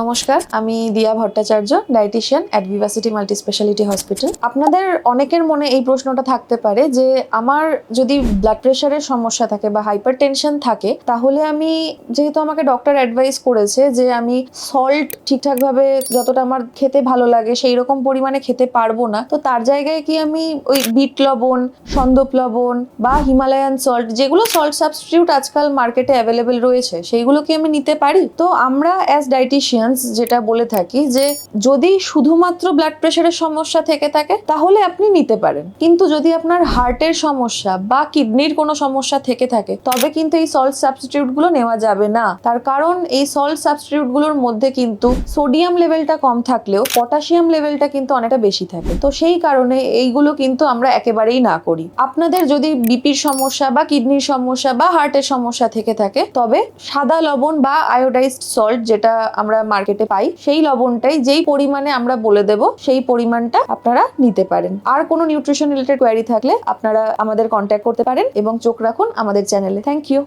নমস্কার, আমি Diya Bhattacharya dietitian at Vivacity multi speciality hospital আপনাদের অনেকের মনে এই প্রশ্নটা থাকতে পারে যে, আমার যদি ব্লাড প্রেশারের সমস্যা থাকে বা হাইপার টেনশন থাকে, তাহলে আমি যেহেতু আমাকে ডক্টর অ্যাডভাইস করেছে যে, আমি সল্ট ঠিকঠাকভাবে যতটা আমার খেতে ভালো লাগে সেই রকম পরিমাণে খেতে পারব না, তো তার জায়গায় কি আমি ওই বিট লবণ, সন্দপ লবণ বা হিমালয়ান সল্ট যেগুলো সল্ট সাবস্টিটিউট আজকাল মার্কেটে অ্যাভেলেবেল রয়েছে, সেইগুলো কি আমি নিতে পারি? তো আমরা অ্যাজ ডাইটিশিয়ানস যেটা বলে থাকি যে যদি শুধুমাত্র ব্লাড প্রেশারের সমস্যা থেকে থাকে, তাহলে আপনি নিতে পারেন। কিন্তু যদি আপনার হার্টের সমস্যা বা কিডনির কোনো সমস্যা থেকে থাকে, তবে কিন্তু এই সল্ট সাবস্টিটিউটগুলো নেওয়া যাবে না। তার কারণ এই সল্ট সাবস্টিটিউটগুলোর মধ্যে কিন্তু সোডিয়াম লেভেলটা কম থাকলেও পটাশিয়াম লেভেলটা কিন্তু অনেকটা বেশি থাকে। তো সেই কারণে এইগুলো কিন্তু আমরা একেবারেই না করি। আপনাদের যদি বিপির সমস্যা বা কিডনির সমস্যা বা হার্টের সমস্যা থেকে থাকে, তবে সাদা লবণ বা আয়োডাইজড সল্ট যেটা আমরা মার্কেটে পাই, সেই লবণটাই যেই পরিমাণে আমরা বলে দেব, সেই পরিমাণটা আপনারা নিতে পারেন। আর কোনো নিউট্রিশন রিলেটেড কোয়ারি থাকলে আপনারা আমাদের কন্ট্যাক্ট করতে পারেন এবং চোখ রাখুন আমাদের চ্যানেলে থ্যাংক ইউ